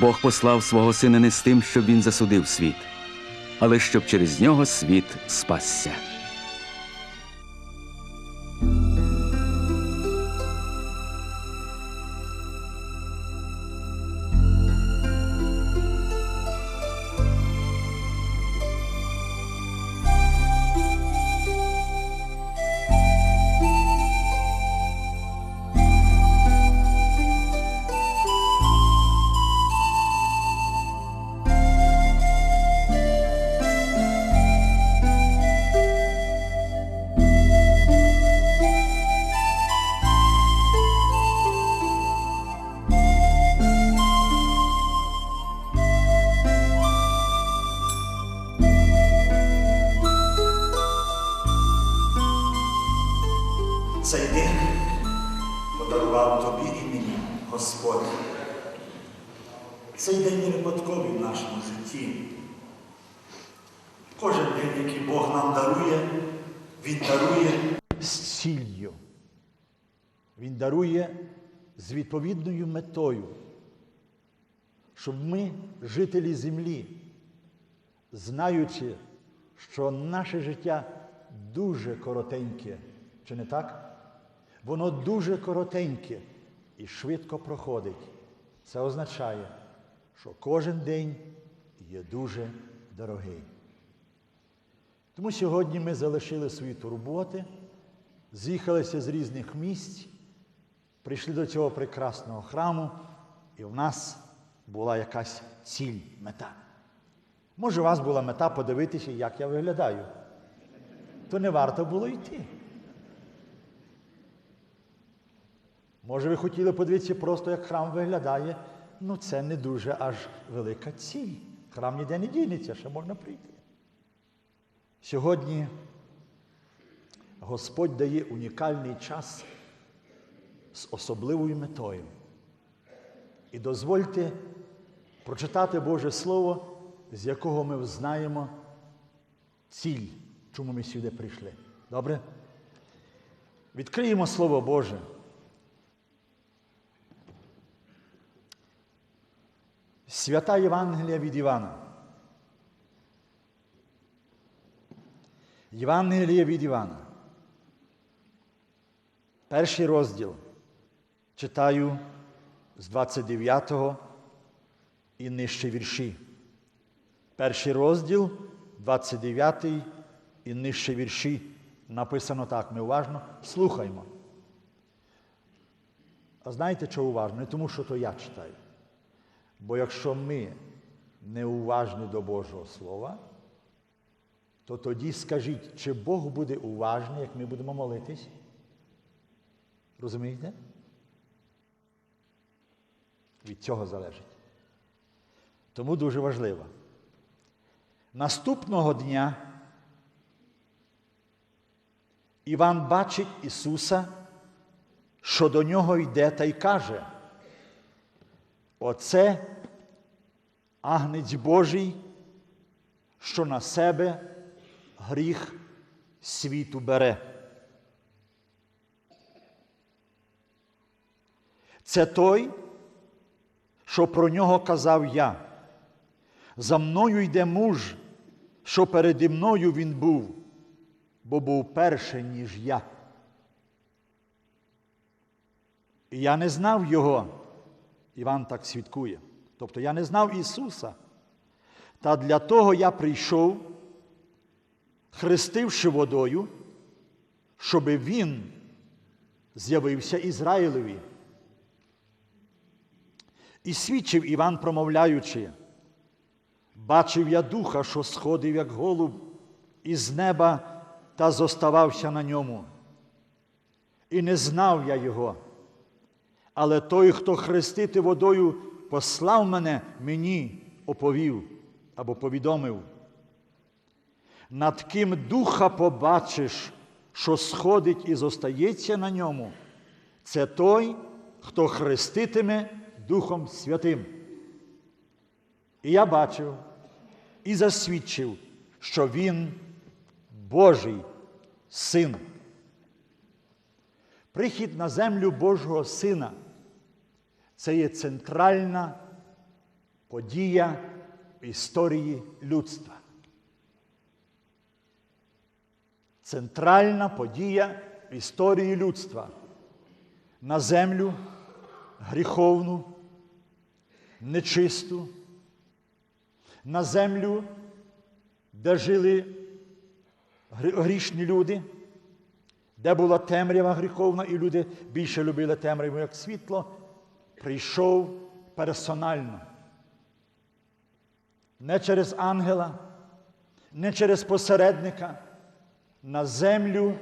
Бог послав свого сина не з тим, щоб він засудив світ, але щоб через нього світ спасся. Цей день подарував тобі і мені, Господь. Цей день не випадковий в нашому житті. Кожен день, який Бог нам дарує, Він дарує з ціллю. Він дарує з відповідною метою, щоб ми, жителі землі, знаючи, що наше життя дуже коротеньке, чи не так? Воно дуже коротеньке і швидко проходить. Це означає, що кожен день є дуже дорогий. Тому сьогодні ми залишили свої турботи, з'їхалися з різних місць, прийшли до цього прекрасного храму, і в нас була якась ціль, мета. Може, у вас була мета подивитися, як я виглядаю. То не варто було йти. Може, ви хотіли подивитися просто, як храм виглядає. Ну, це не дуже аж велика ціль. Храм ніде не дінеться, ще можна прийти. Сьогодні Господь дає унікальний час з особливою метою. І дозвольте прочитати Боже Слово, з якого ми взнаємо ціль, чому ми сюди прийшли. Добре? Відкриємо Слово Боже. Свята Євангелія від Івана. Євангеліє від Івана. Перший розділ читаю з 29 і нижче вірші. Перший розділ, 29 і нижче вірші. Написано так, ми уважно слухаймо. А знаєте, що уважно? Не тому, що то я читаю. Бо якщо ми не уважні до Божого Слова, то тоді скажіть, чи Бог буде уважний, як ми будемо молитись? Розумієте? Від цього залежить. Тому дуже важливо. Наступного дня Іван бачить Ісуса, що до нього йде та й каже. Оце агнець Божий, що на себе гріх світу бере. Це той, що про нього казав я. За мною йде муж, що переді мною він був, бо був перший, ніж я. І я не знав його. Іван так свідкує. Тобто я не знав Ісуса. Та для того я прийшов, хрестивши водою, щоб Він з'явився Ізраїлеві. І свідчив Іван, промовляючи, бачив я духа, що сходив, як голуб, із неба та зоставався на ньому. І не знав я його. Але той, хто хрестити водою послав мене, мені оповів або повідомив. Над ким духа побачиш, що сходить і зостається на ньому, це той, хто хреститиме Духом Святим. І я бачив і засвідчив, що він Божий син. Прихід на землю Божого Сина це є центральна подія в історії людства. Центральна подія в історії людства. На землю гріховну, нечисту, на землю, де жили грішні люди, де була темрява гріховна, і люди більше любили темряву, як світло, прийшов персонально. Не через ангела, не через посередника. На землю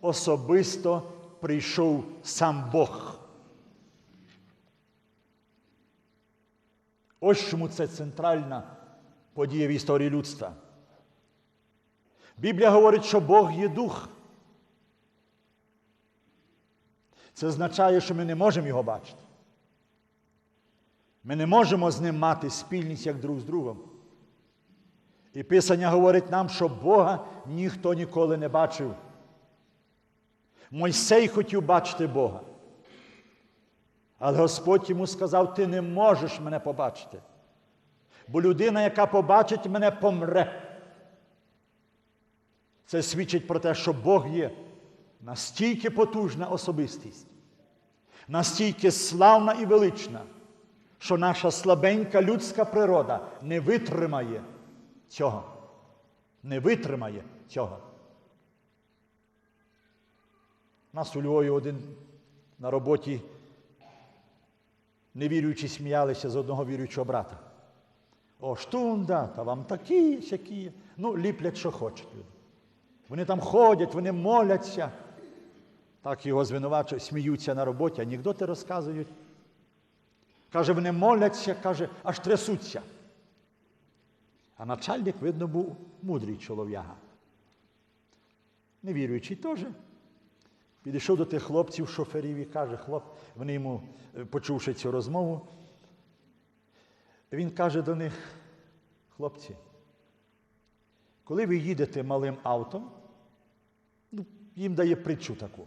особисто прийшов сам Бог. Ось чому це центральна подія в історії людства. Біблія говорить, що Бог є дух. Це означає, що ми не можемо його бачити. Ми не можемо з ним мати спільність як друг з другом. І Писання говорить нам, що Бога ніхто ніколи не бачив. Мойсей хотів бачити Бога. Але Господь йому сказав: ти не можеш мене побачити. Бо людина, яка побачить мене, помре. Це свідчить про те, що Бог є настільки потужна особистість, настільки славна і велична, що наша слабенька людська природа не витримає цього. Не витримає цього. Нас у Львові один на роботі невіруючі сміялися з одного віруючого брата. О, штунда, та вам такі, сякі. Ну, ліплять, що хочуть люди. Вони там ходять, вони моляться. Так його звинувачують, сміються на роботі, анекдоти розказують. Каже, вони моляться, каже, аж трясуться. А начальник, видно, був мудрий чолов'яга. Невіруючий теж. Підійшов до тих хлопців, шоферів і каже, хлоп, вони йому, е, почувши цю розмову, він каже до них, хлопці, коли ви їдете малим автом, ну, їм дає притчу таку,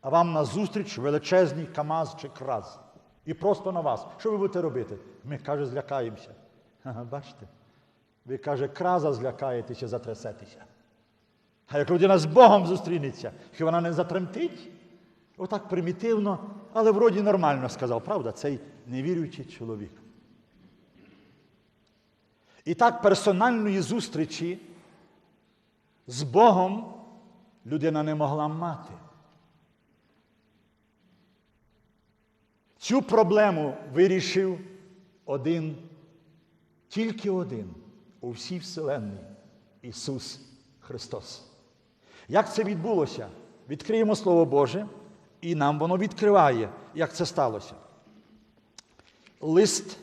а вам назустріч величезний КАМАЗ чи КРАЗ. І просто на вас. Що ви будете робити? Ми, каже, злякаємося. Ага, бачите? Ви, каже, краза злякаєтеся, затрясетеся. А як людина з Богом зустрінеться, хіба вона не затремтить? Отак примітивно, але вроді нормально сказав, правда, цей невіруючий чоловік. І так персональної зустрічі з Богом людина не могла мати. Цю проблему вирішив один, тільки один у всій Вселенній Ісус Христос. Як це відбулося? Відкриємо Слово Боже, і нам воно відкриває, як це сталося. Лист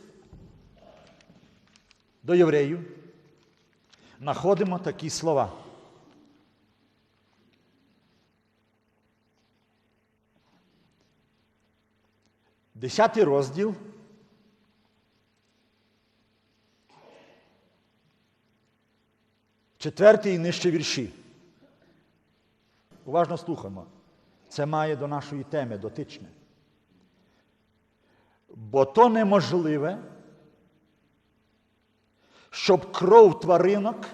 до євреїв знаходимо такі слова. Десятий розділ. Четвертий і нижче вірші. Уважно слухаємо. Це має до нашої теми дотичне. Бо то неможливе, щоб кров тваринок,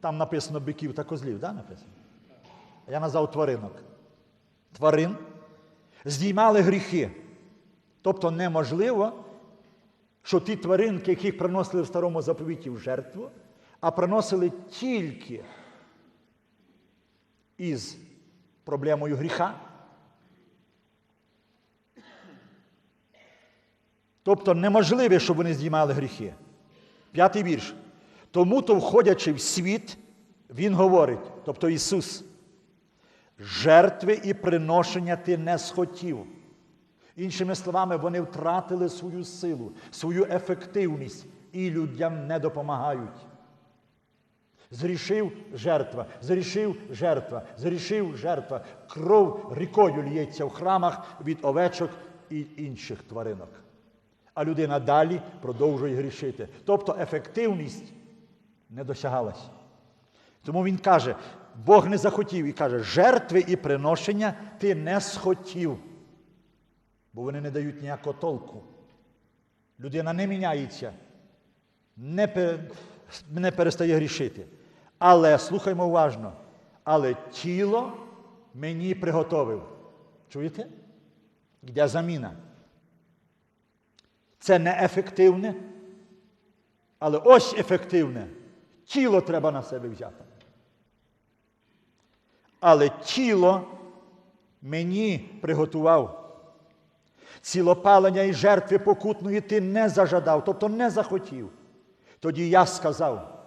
там написано биків та козлів, да, написано? Я назвав тваринок. Тварин здіймали гріхи. Тобто неможливо, що ті тваринки, яких приносили в старому заповіті в жертву, а приносили тільки із проблемою гріха. Тобто неможливо, щоб вони здіймали гріхи. П'ятий вірш. Тому то, входячи в світ, Він говорить, тобто Ісус, жертви і приношення ти не схотів. Іншими словами, вони втратили свою силу, свою ефективність і людям не допомагають. Зрішив жертва, зрішив жертва, зрішив жертва. Кров рікою лється в храмах від овечок і інших тваринок. А людина далі продовжує грішити. Тобто ефективність не досягалась. Тому він каже, Бог не захотів і каже, жертви і приношення ти не схотів, бо вони не дають ніякого толку. Людина не міняється, не, не перестає грішити. Але слухаймо уважно, але тіло мені приготовив. Чуєте? Де заміна? Це не ефективне, але ось ефективне. Тіло треба на себе взяти. Але тіло мені приготував. Цілопалення і жертви покутної ти не зажадав, тобто не захотів. Тоді я сказав,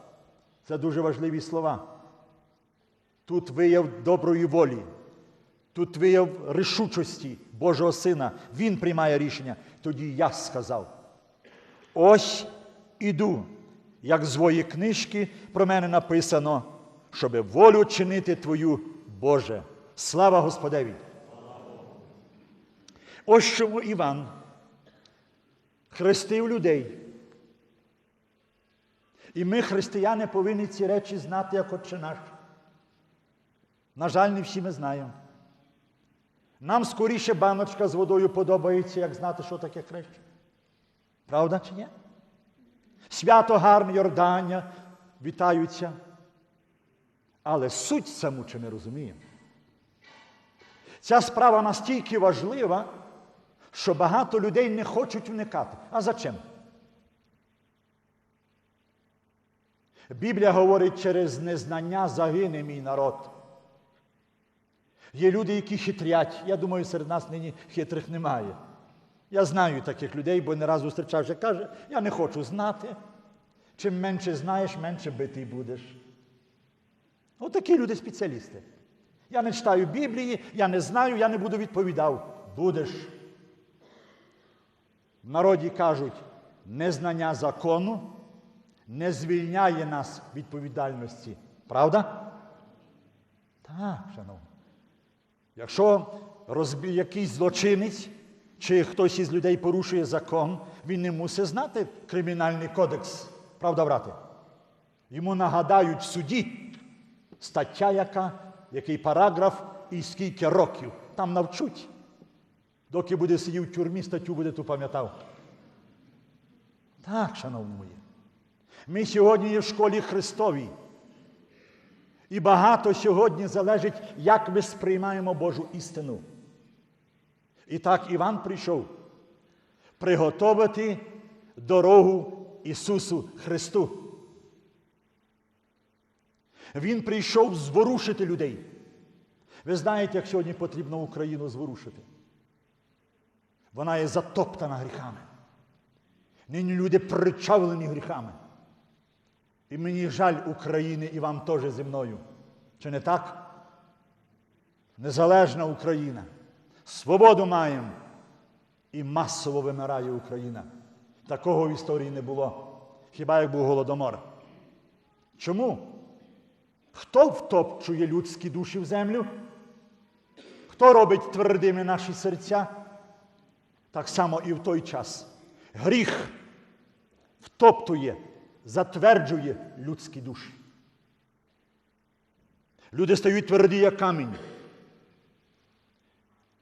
це дуже важливі слова. Тут вияв доброї волі, тут вияв рішучості Божого Сина. Він приймає рішення. Тоді я сказав. Ось іду, як з твоєї книжки про мене написано, щоби волю чинити Твою Боже. Слава Господеві! Ось чому Іван хрестив людей. І ми, християни, повинні ці речі знати, як Отче наш. На жаль, не всі ми знаємо. Нам скоріше баночка з водою подобається, як знати, що таке хрещення. Правда чи ні? Свято гарне Йордання вітаються. Але суть саму чи не розуміємо. Ця справа настільки важлива, що багато людей не хочуть вникати. А за чим? Біблія говорить, через незнання загине мій народ. Є люди, які хитрять. Я думаю, серед нас нині хитрих немає. Я знаю таких людей, бо не раз зустрічався, каже, я не хочу знати. Чим менше знаєш, менше битий будеш. Отакі люди спеціалісти. Я не читаю Біблії, я не знаю, я не буду відповідав. Будеш. В народі кажуть, незнання закону не звільняє нас відповідальності. Правда? Так, шановні. Якщо розбі... якийсь злочинець чи хтось із людей порушує закон, він не мусить знати кримінальний кодекс. Правда, брате? Йому нагадають в суді стаття, яка, який параграф і скільки років. Там навчуть. Доки буде сидів в тюрмі, статтю буде ту пам'ятав. Так, шановні мої. Ми сьогодні є в школі Христовій. І багато сьогодні залежить, як ми сприймаємо Божу істину. І так Іван прийшов приготовити дорогу Ісусу Христу. Він прийшов зворушити людей. Ви знаєте, як сьогодні потрібно Україну зворушити? Вона є затоптана гріхами. Нині люди причавлені гріхами. І мені жаль України і вам теж зі мною. Чи не так? Незалежна Україна. Свободу маємо. І масово вимирає Україна. Такого в історії не було. Хіба як був голодомор? Чому? Хто втопчує людські душі в землю? Хто робить твердими наші серця? Так само і в той час. Гріх втоптує, затверджує людські душі. Люди стають тверді, як камінь.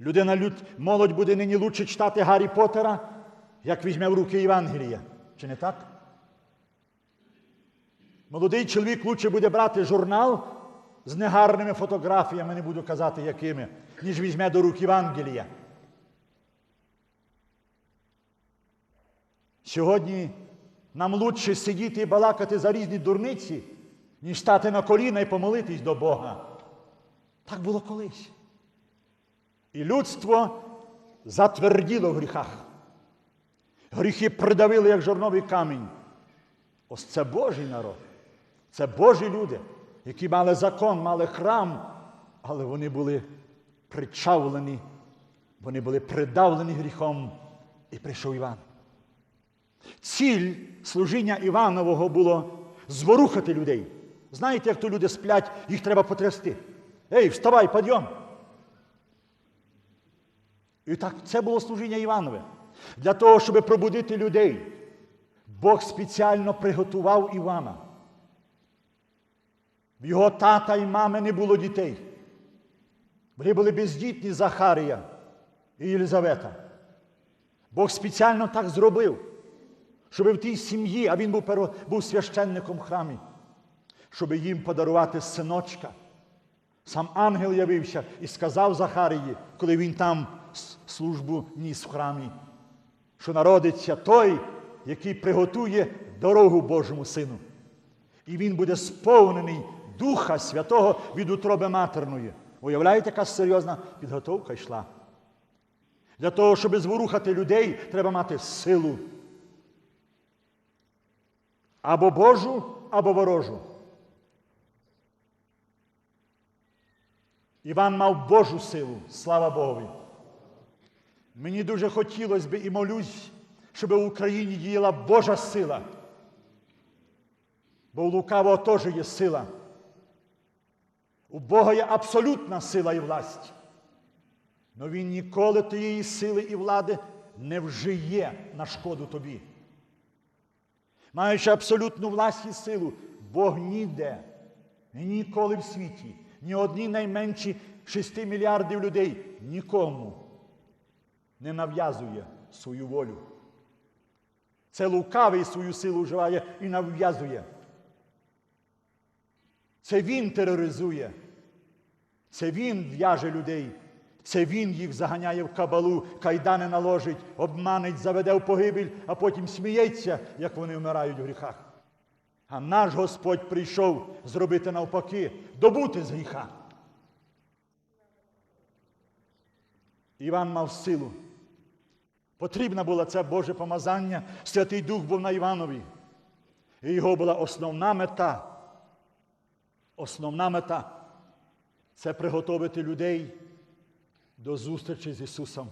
Людина, люд, молодь буде нині лучше читати Гаррі Поттера, як візьме в руки Євангелія. Чи не так? Молодий чоловік лучше буде брати журнал з негарними фотографіями, не буду казати якими, ніж візьме до рук Євангелія. Сьогодні нам лучше сидіти і балакати за різні дурниці, ніж стати на коліна і помолитись до Бога. Так було колись. І людство затверділо в гріхах. Гріхи придавили, як жорновий камінь. Ось це Божий народ. Це Божі люди, які мали закон, мали храм, але вони були причавлені, вони були придавлені гріхом, і прийшов Іван. Ціль служіння Іванового було зворухати людей. Знаєте, як то люди сплять, їх треба потрясти. Ей, вставай, підйом! І так це було служіння Іванове. Для того, щоб пробудити людей, Бог спеціально приготував Івана. В його тата і мами не було дітей. Вони були бездітні Захарія і Єлизавета. Бог спеціально так зробив, щоб в тій сім'ї, а він був, був священником в храмі, щоб їм подарувати синочка. Сам ангел явився і сказав Захарії, коли він там службу ніс в храмі, що народиться той, який приготує дорогу Божому Сину. І він буде сповнений Духа Святого від утроби матерної. Уявляєте, яка серйозна підготовка йшла. Для того, щоб зворухати людей, треба мати силу. Або Божу, або ворожу. Іван мав Божу силу, слава Богові. Мені дуже хотілося б і молюсь, щоб в Україні діяла Божа сила. Бо у лукавого теж є сила. У Бога є абсолютна сила і власть. Но Він ніколи тієї сили і влади не вжиє на шкоду тобі. Маючи абсолютну власть силу, Бог ніде, ніколи в світі, ні одні найменші 6 мільярдів людей нікому не нав'язує свою волю. Це лукавий свою силу вживає і нав'язує. Це він тероризує. Це він в'яже людей. Це він їх заганяє в кабалу, кайдани наложить, обманить, заведе в погибель, а потім сміється, як вони вмирають в гріхах. А наш Господь прийшов зробити навпаки, добути з гріха. Іван мав силу. Потрібна була це Боже помазання, Святий Дух був на Іванові. І його була основна мета. Основна мета це приготовити людей до зустрічі з Ісусом.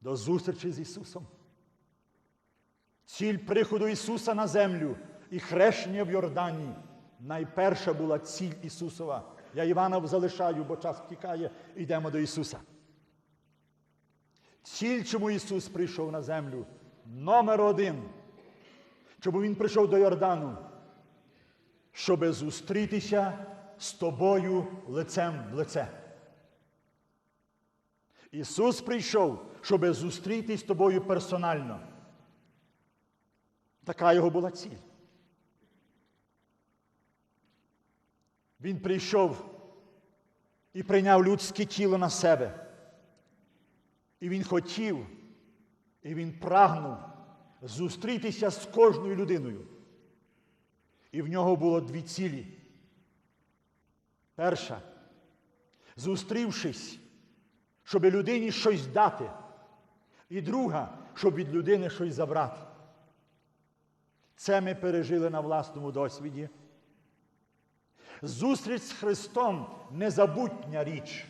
До зустрічі з Ісусом. Ціль приходу Ісуса на землю і хрещення в Йордані. Найперша була ціль Ісусова. Я Івана залишаю, бо час втікає, йдемо до Ісуса. Ціль, чому Ісус прийшов на землю, номер один. Чому Він прийшов до Йордану? Щоб зустрітися з тобою лицем в лице. Ісус прийшов, щоб зустрітись з тобою персонально. Така його була ціль. Він прийшов і прийняв людське тіло на себе. І він хотів, і він прагнув зустрітися з кожною людиною. І в нього було дві цілі. Перша, зустрівшись, щоб людині щось дати. І друга, щоб від людини щось забрати. Це ми пережили на власному досвіді. Зустріч з Христом незабутня річ.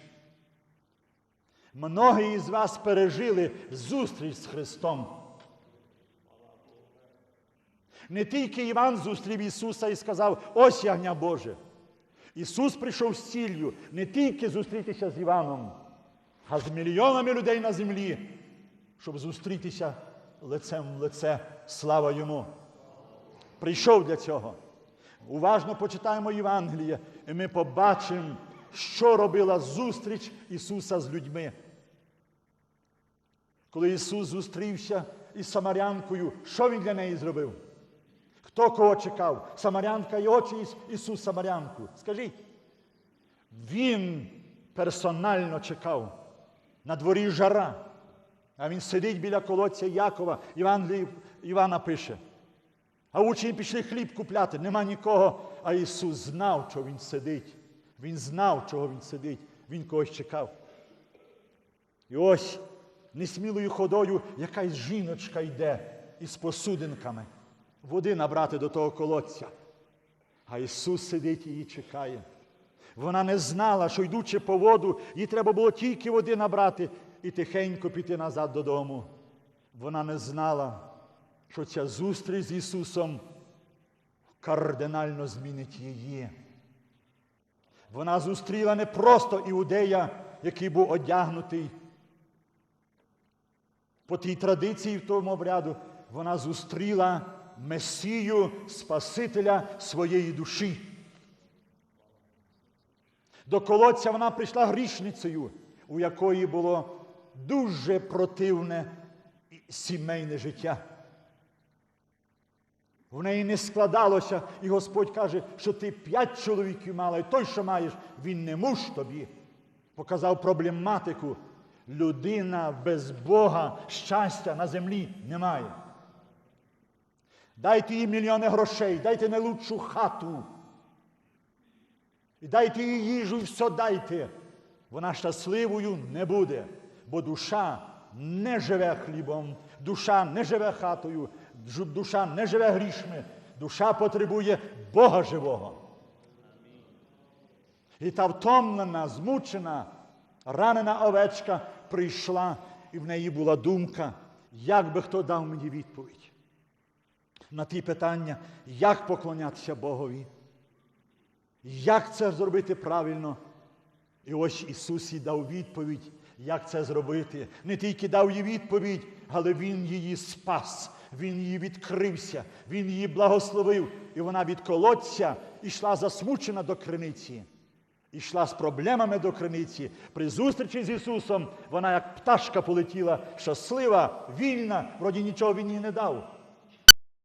Многі із вас пережили зустріч з Христом. Не тільки Іван зустрів Ісуса і сказав, ось ягня Боже. Ісус прийшов з ціллю не тільки зустрітися з Іваном, а з мільйонами людей на землі, щоб зустрітися лицем в лице. Слава йому! Прийшов для цього. Уважно почитаємо Євангеліє, і ми побачимо, що робила зустріч Ісуса з людьми. Коли Ісус зустрівся із Самарянкою, що Він для неї зробив? Хто кого чекав? Самарянка чи Іс- Ісус Самарянку? Скажіть. Він персонально чекав. На дворі жара. А він сидить біля колодця Якова, Іван, Івана пише. А учні пішли хліб купляти, нема нікого. А Ісус знав, що Він сидить. Він знав, чого Він сидить. Він когось чекав. І ось несмілою ходою якась жіночка йде із посудинками води набрати до того колодця. А Ісус сидить і її чекає. Вона не знала, що йдучи по воду, їй треба було тільки води набрати і тихенько піти назад додому. Вона не знала, що ця зустріч з Ісусом кардинально змінить її. Вона зустріла не просто іудея, який був одягнутий по тій традиції в тому обряду, вона зустріла Месію Спасителя своєї душі. До колодця вона прийшла грішницею, у якої було дуже противне сімейне життя. В неї не складалося, і Господь каже, що ти п'ять чоловіків мала, і той, що маєш, він не муж тобі. Показав проблематику. Людина без Бога щастя на землі немає. Дайте їй мільйони грошей, дайте найлучшу хату. І дайте їй їжу, і все дайте. Вона щасливою не буде, бо душа не живе хлібом, душа не живе хатою, душа не живе грішми, душа потребує Бога живого. І та втомлена, змучена, ранена овечка прийшла, і в неї була думка, як би хто дав мені відповідь на ті питання, як поклонятися Богові, як це зробити правильно. І ось Ісус їй дав відповідь, як це зробити. Не тільки дав їй відповідь, але Він її спас, Він її відкрився, Він її благословив. І вона від колодця йшла засмучена до криниці. Ішла з проблемами до криниці. При зустрічі з Ісусом вона як пташка полетіла, щаслива, вільна, вроді нічого він їй не дав.